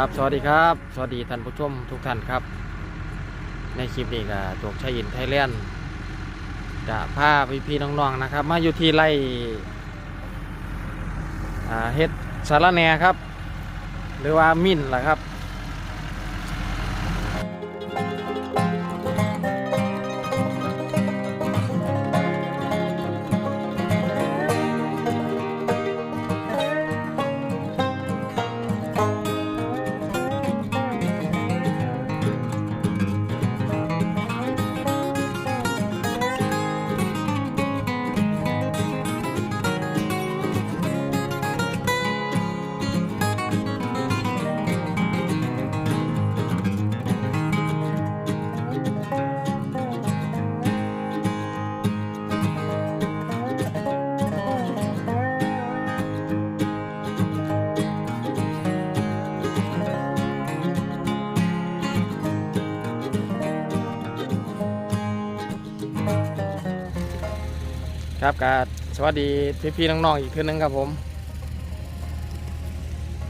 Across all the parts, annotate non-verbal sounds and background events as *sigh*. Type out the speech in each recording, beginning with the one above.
ครับ สวัสดีครับ สวัสดีท่านผู้ชมทุกท่านครับ ในคลิปนี้ก็โจกชัยอินไทยแลนด์จะพาพี่พี่น้องๆนะครับ มาอยู่ที่ไร่เฮ็ดสารแหนครับ หรือว่ามิ่นล่ะครับ ครับก็สวัสดีพี่พี่น้องๆอีกทีนึงครับผม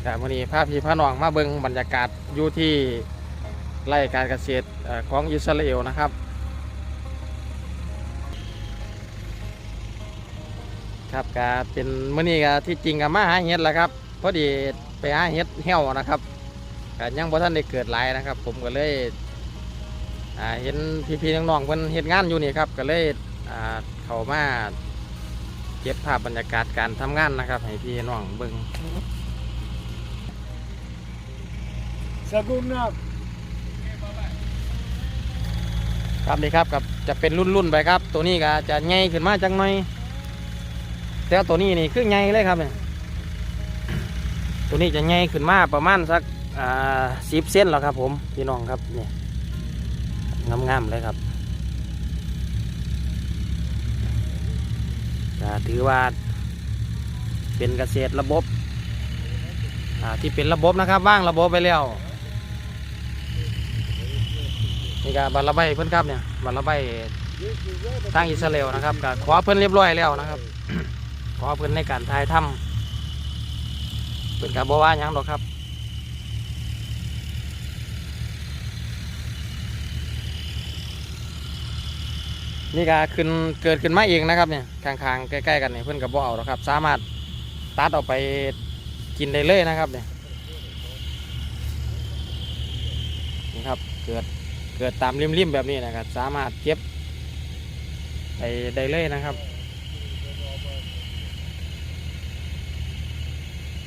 ครับวันนี้พาพี่พาน้องมาเบิงบรรยากาศอยู่ที่ไร่การเกษตรของอิสราเอลนะครับครับก็เป็นมื้อนี้ก็ที่จริงก็มาหาเห็ดแหละครับพอดีไปหาเห็ดเหี่ยวนะครับก็ยังบ่ทันได้เกิดหลายนะครับ ผมก็เลยเห็นพี่ๆน้องๆเพิ่นเฮ็ดงานอยู่นี่ครับก็เลยอ่า เข้ามาเก็บภาพบรรยากาศการทำงานนะครับ ให้พี่น้องเบิ่ง Segunda ครับนี่ครับกับจะเป็นรุ่นๆไปครับ ตัวนี้ก็จะใหญ่ขึ้นมาจังหน่อยแต่ว่าตัวนี้นี่คือใหญ่เลยครับเนี่ยตัวนี้จะใหญ่ขึ้นมาประมาณสักอ่าสิบเซนแล้วครับ ผมพี่น้องครับเนี่ยงามๆเลยครับ ถือว่าเป็นเกษตรระบบที่เป็นระบบนะครับว่างระบบไปแล้วนี่ก็บัลละใบเพิ่นครับเนี่ยบัลละใบทางอิสราเอลนะครับก็ขอเพิ่นเรียบร้อยแล้วนะครับขอเพิ่นในการถ่ายทำเพิ่นก็บ่ว่าหยังดอกครับ นี่ก็ขึ้นเกิดขึ้นมาเองนะครับเนี่ยข้างๆใกล้ๆกันเนี่ยเพิ่นก็บ่เอาหรอกครับ สามารถตัดออกไปกินได้เลยนะครับเนี่ยนี่ครับเกิดเกิดตามริมๆแบบนี้นะครับ สามารถเก็บไปได้เลยนะครับ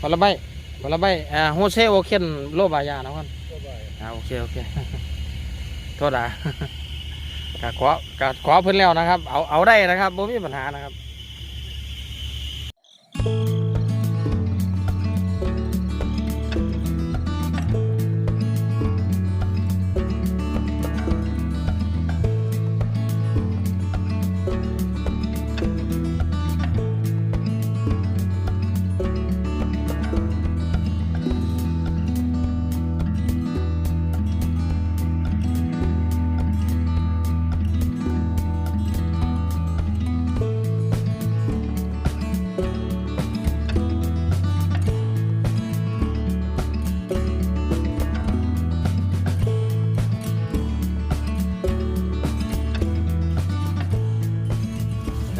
พลใบพลใบอ่าโฮเซโอเคนโลบายานะครับอ่าโอเคโอเคโทษอะ ก็ขอก็ขอเพิ่นแล้วนะครับ เอาเอาได้นะครับบ่มีปัญหานะครับ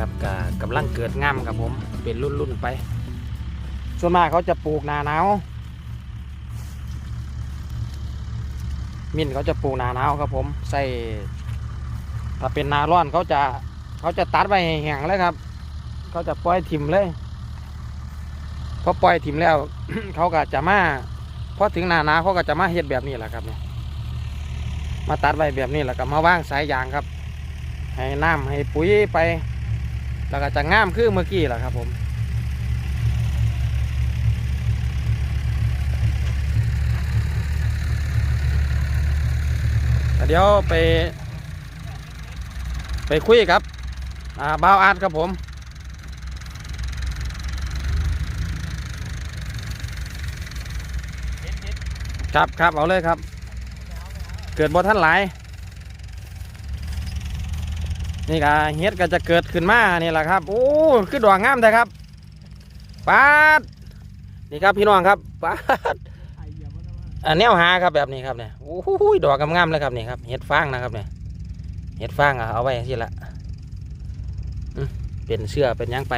ครับก็กำลังเกิดงามครับผมเป็นรุ่นรุ่นไป ส่วนมากเขาจะปลูกนาหนาวมินเขาจะปลูกนาหนาวครับผมใส่ถ้าเป็นนาร้อนเขาจะเขาจะตัดไว้ให้แห้งเลยครับ เขาจะปล่อยถิ่มเลยพอปล่อยถิ่มแล้ว เขาก็จะมาพอถึงนาหนาวเขาก็จะมาเฮ็ดแบบนี้แหละครับเนี่ยมาตัดไว้แบบนี้แล้วก็มาว่างสายยางครับ ให้น้ำให้ปุ๋ยไป แล้วก็จะง่ามคือเมื่อกี้แหละครับผมเดี๋ยวไป ไปคุยครับอ่าบ่าวอาร์ตครับผมครับครับเอาเลยครับ เกิดบ่ท่านหลาย นี่ก็เฮ็ดก็จะเกิดขึ้นมานี่แหละครับโอ้คือดอกงามแต่ครับปาดนี่ครับพี่น้องครับปาดอันแนวหาครับแบบนี้ครับเนี่ยโอ้โหดอกงามๆเลยครับนี่ครับเห็ดฟางนะครับเนี่ยเห็ดฟางอะเอาไว้ที่ละเป็นเสื้อเป็นยังไป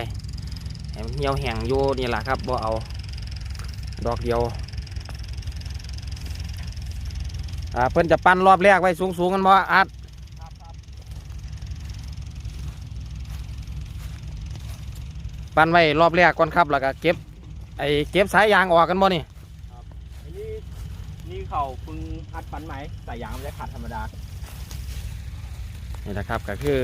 เหี่ยวแห้งอยู่นี่แหละครับบ่เอาดอกเดียวอ่าเพิ่นจะปั้นรอบแรกไว้สูงๆกันบ่อาร์ต ปั้นไว้รอบแรกก่อนครับแล้วก็เก็บไอ้เก็บสายยางออกกันบ่นี่อันนี้นี่เขาเพึ่งพัดฟันไหมสายยางไม่ได้ขัดธรรมดานี่นะครับก็คือ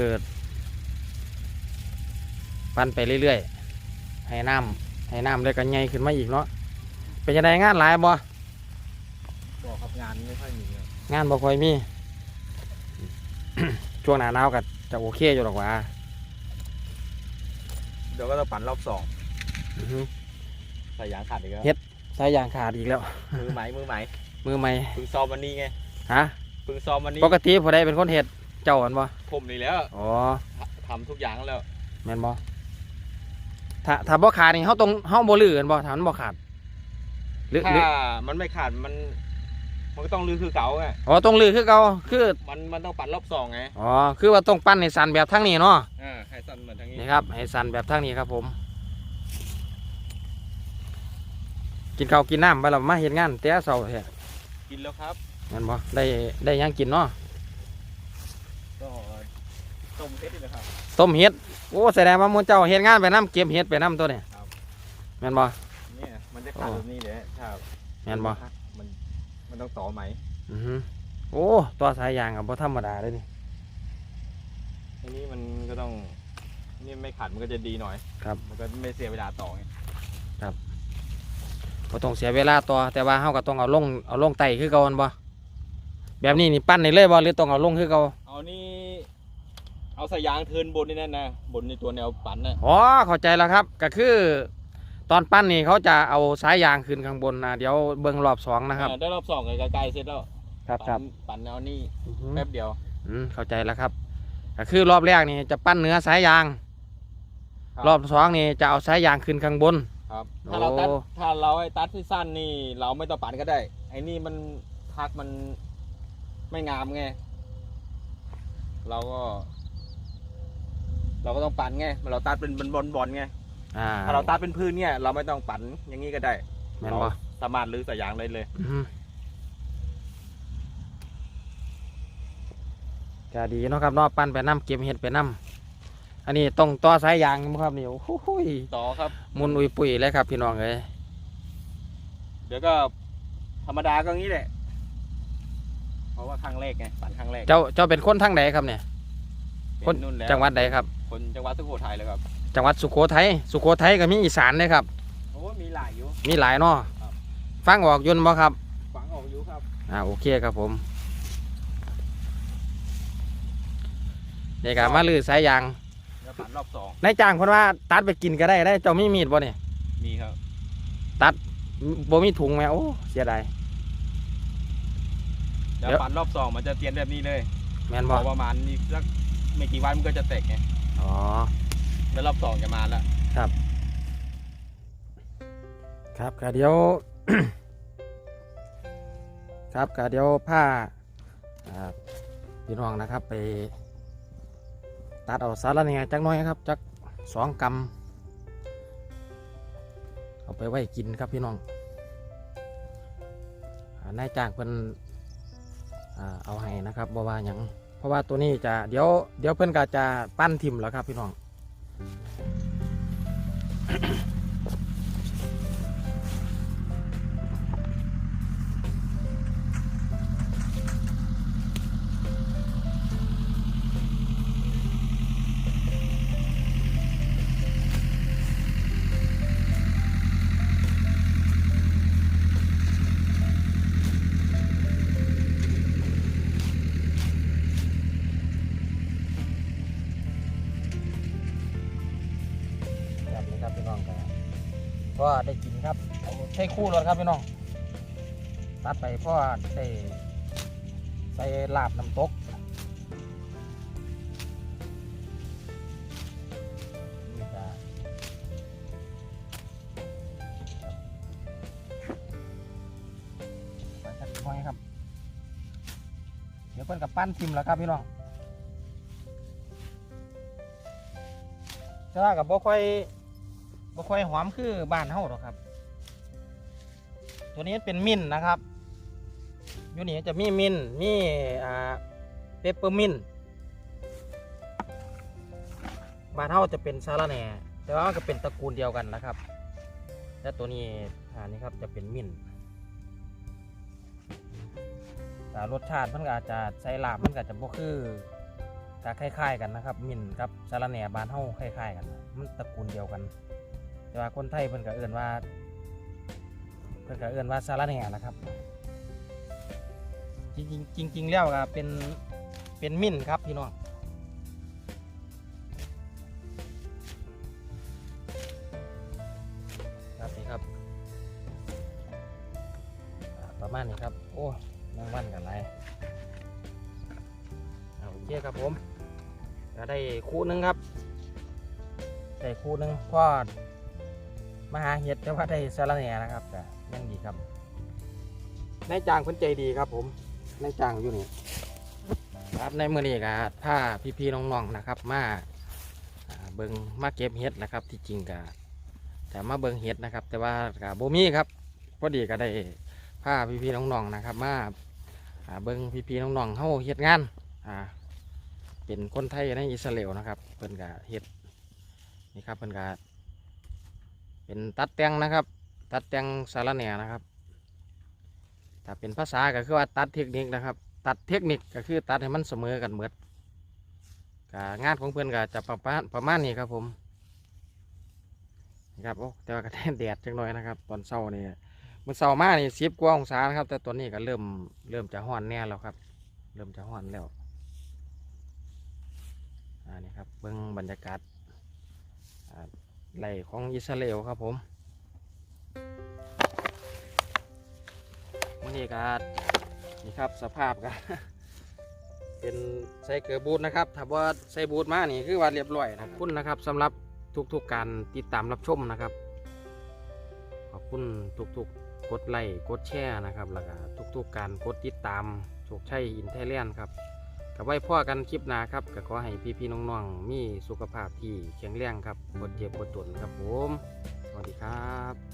ปั้นไปเรื่อยๆให้น้ำให้น้ำเลยก็ใหญ่ขึ้นมาอีกเนาะเป็นยังไงงานหลายบ่บอกครับงานไม่ค่อยมีเลยงานบ่ค่อยมี ช่วงหน้าหนาวก็จะโอเคอยู่หรอกว่าเดี๋ยวก็จะปั่นรอบสองอือฮึสายยางขาดอีกแล้วเฮ็ดสายยางขาดอีกแล้ว มือไหมมือไหมมือใหม่เพึ่งซ้อมวันนี้ไงฮะเพึ่งซ้อมวันนี้ปกติผู้ใดเป็นคนเฮ็ดเจ้าอันบ่ผมนี่แล้วอ๋อทำทุกอย่างแล้วแม่นบ่ถ้าถ้าบ่ขาดนี่เฮาต้องเฮาบ่ลื้อกันบ่ถ้ามันบ่ขาดหรือหถ้ารือมันไม่ขาดมัน มันก็ต้องลื้อคือเก่าไงอ๋อต้องลื้อคือเก่าคือมันมันต้องปั่นรอบสองไงอ๋อคือว่าต้องปั้นให้สันแบบทั้งนี้เนาะอ่าให้สั้นเหมือนทางนี้นี่ครับให้สันแบบทั้งนี้ครับผม กินข้าวกินน้ำไปแล้วมาเห็นงานแต่เช้าแท้กินแล้วครับแม่นบ่ได้ได้หยังกินเนาะก็ต้มเพชรเลยครับต้มเห็ดโอ้แสดงว่าหมูเจ้าเฮ็ดงานไปน้ำเก็บเห็ดไปน้ำตัวเนี่ยครับแม่นบ่เนี่ยมันจะขาดอ๋อแบบนี้เลยถ้าแม่นบ่มัน มันต้องต่อไหมอือฮึโอ้ตัวสายยางกับบ่ธรรมดาเลยนี่ทีนี้มันก็ต้องนี่ไม่ขัดมันก็จะดีหน่อย ครับ มันก็ไม่เสียเวลาต่อไงบ่ต้องเสียเวลาต่อแต่ว่าเฮาก็ต้องเอาลงเอาลงไตคือเก่าแม่นบ่แบบนี้นี่ปั้นได้เลยบ่หรือต้องเอาลงคือเก่าเอานี่เอาสายยางเทิร์นบนนี่นั่นนะบนในตัวแนวปั่นน่ะอ๋อเข้าใจแล้วครับก็คือ ตอนปั้นนี่เขาจะเอาสายยางขึ้นข้างบนนะเดี๋ยวเบิ่งรอบสองนะครับอ่าได้รอบสองไกลๆเสร็จแล้วครับครับปั่นปั่นแนวนี่อือฮึแป๊บเดียว อืมเข้าใจแล้วครับก็คือรอบแรกนี่จะปั้นเนื้อสายยาง ครับ รอบสองนี่จะเอาสายยางขึ้นข้างบน ครับ ถ้าเราตัดโอ้ ถ้าเราไอ้ตัดที่สั้นนี่ เราไม่ต้องปั่นก็ได้ ไอ้นี่มันพักมันไม่งามไง เราก็ เราก็ต้องปั่นไงเราตัดเป็นบอลบอลๆไง อ่าถ้าเราตัดเป็นพื้นเนี่ยเราไม่ต้องปั่นอย่างนี้ก็ได้แม่นบ่เราสามารถรื้อสายยางได้เลย อือฮึก็ดีเนาะครับเนาะปั้นไปน้ำเก็บเห็ดไปน้ำอันนี้ต้องต่อสายยางบ่ครับนี่โอ้โหยต่อครับ มุนอุยปุ๋ยเลยครับพี่น้องเอ้ยเดี๋ยวก็ธรรมดาก็งี้แหละ เพราะว่าครั้งแรกไงปั่นครั้งแรกเจ้าเจ้าเป็นคนทางใดครับเนี่ย เป็คน นู่นแล้วจังหวัดใดครับ คนจังหวัดสุโขทัยเลยครับ จังหวัดสุโขทัยสุโขทัยก็มีอีสานเลยครับ โอ้มีหลายอยู่ มีหลายเนาะครับ ฟังออกยนต์บ่ครับฝังออกอยู่ครับ อ่าโอเคครับผมเดี๋ยวกมาลือสายยางแล้วปั่นรอบสองนายจ้างคนว่าตัดไปกินก็ได้ได้เจ้ามีมีดบ่เนี่ยมีครับ บ่มีถุงไหมโอ้เสียดายเดี๋ยวเดี๋ยวปั่นรอบสองมันจะเตียนแบบนี้เลยแม่นพบ่อประมาณนี้สักไม่กี่วันมันก็จะแตกไงอ๋อ แล้วรอบสองจะมาแล้ว ครับ ครับก็เดี๋ยว ครับก็เดี๋ยวผ้าอ่าพี่น้องนะครับไป ตัดเอาสารเนี่ยจักหน้อยครับจักสองกำเอาไปไว้กินครับพี่น้องอ่านายจ้างเพิ่นอ่าเอาให้นะครับบ่ว่าหยังเพราะว่าตัวนี้จะเดี๋ยวเดี๋ยวเพิ่นก็จะปั้นทิมแล้วครับพี่น้อง Ahem. *coughs* ก็ได้กินครับใช้คู่รถครับพี่น้องตัดไปเพราะว่าได้ใส่ลาบน้ำตกนี่ก็ครับไปเพิ่อนกับปั้นทิมแล้วครับพี่น้องแต่ว่ากับบ่ค่อย บ่ค่อยหอมคือบ้านเฮาหรอกครับ ตัวนี้เป็นมิ้นนะครับอยู่นี่จะมีมิ้นมีอ่าเปปเปอร์มินบ้านเฮาจะเป็นซาลาแหน่แต่ว่ามันก็เป็นตระกูลเดียวกันนะครับ และตัวนี้อันนี้ครับจะเป็นมิ้นแต่รสชาติมันก็อาจจะใส่ลาบมันก็จะบ่คือจะคล้ายๆกันนะครับ มิ้นท์กับซาลาแหน่บ้านเฮาคล้ายๆกัน มันตระกูลเดียวกัน แต่ว่าคนไทยเพิ่นก็เอื่นว่า เพิ่นก็เอื่นว่าซาลาแหน่นะครับ จริงๆจริงแล้วก็เป็นเป็นมิ้นครับพี่น้องครับนี่ครับประมาณนี้ครับ โอ้แมงวันกันไรเอาโอเคครับผมก็ได้คู่หนึงครับได้คู่หนึงพอ มาหาเห็ดแต่ว่าได้สาระแหน่นะครับแต่ยังดีครับนายจ้างเพิ่นใจดีครับ ผมนายจ้างอยู่นี่ครับในมือนี้ก็พาพี่ๆน้องๆนะครับมาอ่าเบิงมาเก็บเห็ดนะครับ ที่จริงก็แต่มาเบิงเห็ดนะครับ แต่ว่ากับโบมี่ครับพอดีก็ได้พาพี่ๆน้องๆนะครับ มาอ่าเบิงพี่ๆน้องๆเฮาเฮ็ดงานอ่าเป็นคนไทยในอิสราเอลนะครับเพิ่นก็เฮ็ดนี่ครับเพิ่นก็ เป็นตัดแต่งนะครับ ตัดแต่งสารแหน่นะครับถ้าเป็นภาษาก็คือว่าตัดเทคนิคนะครับ ตัดเทคนิคก็คือตัดให้มันเสมอกันเหมือดก็งานของเพิ่อนก็จะประมาณประมาณนี้ครับผมนะครับโอ้แต่ว่าก็แดดแดดจังหน่อยนะครับ ตอนเช้านี่มันเช้ามานี่สิบกว่าองศานะครับ แต่ตอนนี้ก็เริ่มเริ่มจะห้อนแน่แล้วครับ เริ่มจะห้อนแล้วอ่านี่ครับเบื้องบรรยากาศ ไหลของอิสราเอลครับผมวันนี้ก็นี่ครับสภาพก็เป็นใส่เกลือบูทนะครับถ้าว่าใส่บูทมานี่คือว่าเรียบร้อยนะขอบคุณนะครับสำหรับทุกๆการติดตามรับชมนะครับ ขอบคุณทุกๆกดไลค์กดแชร์นะครับแล้วก็ทุกๆการกดติดตามโชคชัยอินเทเลียนครับ กับไว้พ่อกันคลิปหน้าครับก็ขอให้พี่ๆน้องๆมีสุขภาพที่แข็งแรงครับบดเจ็บบดจนครับผม สวัสดีครับ